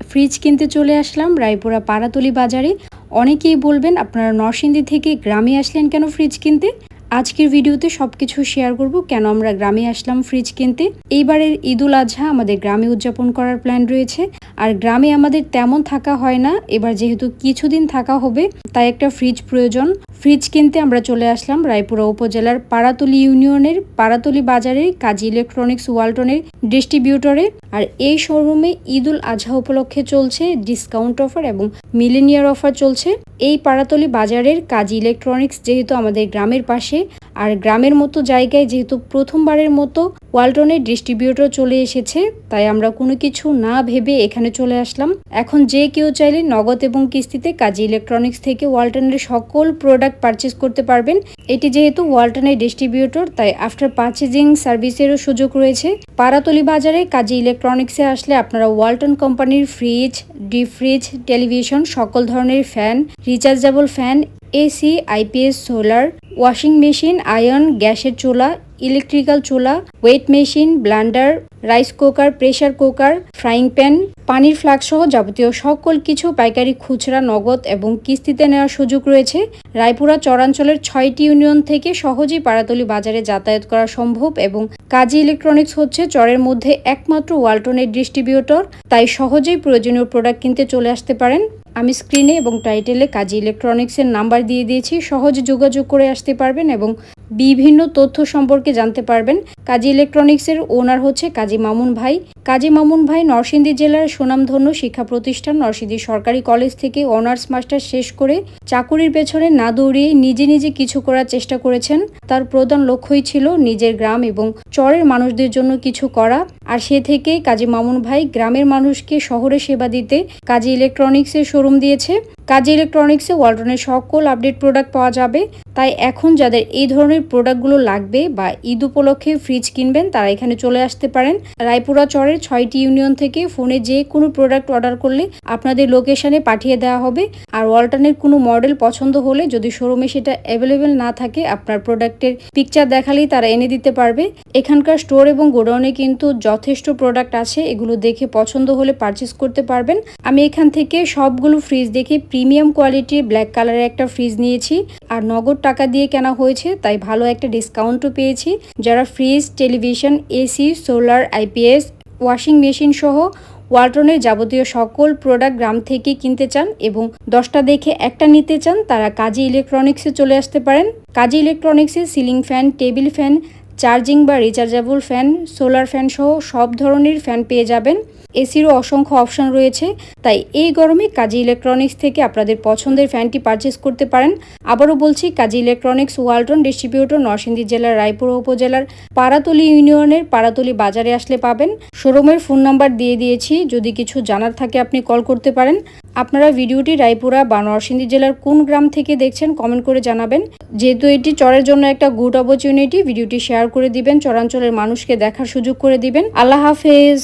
Fridge কিনতে চলে আসলাম, রায়পুরা পাড়াতলি বাজারে। অনেকেই বলবেন, আপনারা নরসিংদী থেকে গ্রামে আসলেন কেন ফ্রিজ কিনতে? আজকের ভিডিওতে সব কিছু শেয়ার করব, কেন আমরা গ্রামে আসলাম ফ্রিজ কিনতে? এইবারের ঈদুল আজহা আমাদের গ্রামে উদযাপন করার প্ল্যান রয়েছে। আর গ্রামে আমাদের তেমন থাকা হয় না। এবার যেহেতু কিছুদিন থাকা হবে, তাই একটা ফ্রিজ প্রয়োজন। ফ্রিজ কিনতে আমরা চলে আসলাম রায়পুরা উপজেলার পাড়াতলি ইউনিয়নের পাড়াতলি বাজারে কাজী ইলেকট্রনিক্স ওয়ালটনের ডিস্ট্রিবিউটরে আর এই শোরুমে ঈদুল আজহা উপলক্ষে চলছে ডিসকাউন্ট অফার এবং মিলেনিয়ার অফার চলছে। এই পাড়াতলি বাজারের কাজী ইলেকট্রনিক্স যেহেতু আমাদের গ্রামের পাশে আর গ্রামের মতো জায়গায় যেহেতু প্রথমবারের মতো ওয়ালটনের ডিস্ট্রিবিউটর চলে এসেছে, তাই আমরা কোনো কিছু না ভেবে এখানে চলে আসলাম। এখন যে কেউ চাইলে নগদ এবং কিস্তিতে কাজী ইলেকট্রনিক্স থেকে ওয়ালটনের সকল প্রোডাক্ট পারচেস করতে পারবেন। এটি যেহেতু ওয়ালটনের ডিস্ট্রিবিউটর, তাই আফটার পারচেজিং সার্ভিসেরও সুযোগ রয়েছে। পাড়াতলি বাজারে কাজী ইলেকট্রনিক্সে আসলে আপনারা ওয়ালটন কোম্পানির ফ্রিজ, ডিপ ফ্রিজ, টেলিভিশন, সকল ধরনের fan, rechargeable fan AC IPS solar washing machine iron গ্যাসের চুলা ইলেকট্রিক্যাল চুলা weight machine blender rice cooker pressure cooker frying pan পানির ফ্লাক্স সহ যাবতীয় সকল কিছু পাইকারি খুচরা, নগদ এবং কিস্তিতে নেওয়ার সুযোগ রয়েছে। রায়পুরা চরাঞ্চলের ছয়টি ইউনিয়ন থেকে সহজেই পাড়াতলি বাজারে যাতায়াত করা সম্ভব এবং কাজী ইলেকট্রনিক্স হচ্ছে চরের মধ্যে একমাত্র ওয়ালটনের ডিস্ট্রিবিউটর। তাই সহজেই প্রয়োজনীয় প্রোডাক্ট কিনতে চলে আসতে পারেন। আমি স্ক্রিনে এবং টাইটেলে কাজী ইলেকট্রনিক্সের নাম্বার দিয়ে দিয়েছি। সহজে যোগাযোগ করে আসতে পারবেন এবং বিভিন্ন তথ্য সম্পর্কে জানতে পারবেন। কাজী ইলেকট্রনিক্সের ওনার হচ্ছে কাজী মামুন ভাই। কাজী মামুন ভাই নরসিংদী জেলার সুনামধন্য শিক্ষা প্রতিষ্ঠান নরসিংদী সরকারি কলেজ থেকে অনার্স মাস্টার শেষ করে চাকুরির পেছনে না দৌড়িয়ে নিজে নিজে কিছু করার চেষ্টা করেছেন। তার প্রধান লক্ষ্যই ছিল নিজের গ্রাম এবং চরের মানুষদের জন্য কিছু করা। আর সে থেকেই কাজী মামুন ভাই গ্রামের মানুষকে শহরে সেবা দিতে কাজী ইলেকট্রনিক্সের শোরুম দিয়েছে। কাজী ইলেকট্রনিক্সে ওয়ালটনের সকল আপডেট প্রোডাক্ট পাওয়া যাবে। তাই এখন যাদের এই ধরনের প্রোডাক্টগুলো লাগবে বা ঈদ উপলক্ষে ফ্রিজ কিনবেন, তারা এখানে চলে আসতে পারেন। রায়পুরা চরের ছয়টি ইউনিয়ন থেকে ফোনে যে কোনো প্রোডাক্ট অর্ডার করলে আপনাদের লোকেশানে পাঠিয়ে দেওয়া হবে। আর ওয়ালটনের কোনো মডেল পছন্দ হলে যদি শোরুমে সেটা অ্যাভেলেবেল না থাকে, আপনার প্রোডাক্টের পিকচার দেখালেই তারা এনে দিতে পারবে। এখানকার স্টোর এবং গোডাউনে কিন্তু যথেষ্ট প্রোডাক্ট আছে, এগুলো দেখে পছন্দ হলে পারচেস করতে পারবেন। আমি এখান থেকে সবগুলো ফ্রিজ দেখে প্রিমিয়াম কোয়ালিটির ব্ল্যাক কালারের একটা ফ্রিজ নিয়েছি। আর নগদ টাকা দিয়ে কেনা হয়েছে, তাই ভালো একটা ডিসকাউন্টও পেয়েছি। যারা fridge, television, AC, solar IPS washing machine সহ ওয়ালটনের যাবতীয় সকল প্রোডাক্ট গ্রাম থেকে কিনতে চান এবং দশটা দেখে একটা নিতে চান, তারা কাজী ইলেকট্রনিক্সে চলে আসতে পারেন। Kazi ইলেকট্রনিক্সে ceiling fan, table fan charging বা রিচার্জেবল ফ্যান, সোলার ফ্যান সহ সব ধরনের ফ্যান পেয়ে যাবেন। এসিরও অসংখ্য অপশন রয়েছে, তাই এই গরমে কাজী ইলেকট্রনিক্স থেকে আপনাদের পছন্দের ফ্যানটি পারচেস করতে পারেন। আবারও বলছি, Kazi electronics Walton distributor Narsingdi জেলার রায়পুর উপজেলার পাড়াতলি ইউনিয়নের পাড়াতলি বাজারে আসলে পাবেন। শোরুমের ফোন নাম্বার দিয়ে দিয়েছি, যদি কিছু জানার থাকে আপনি কল করতে পারেন। আপনারা ভিডিওটি রায়পুরা বা নরসিংদী জেলার কোন গ্রাম থেকে দেখছেন কমেন্ট করে জানাবেন। যেহেতু এটি চরের জন্য একটা গুড অপরচুনিটি, ভিডিওটি শেয়ার করে দিবেন, চরাঞ্চলের মানুষকে দেখার সুযোগ করে দিবেন। আল্লাহ হাফেজ।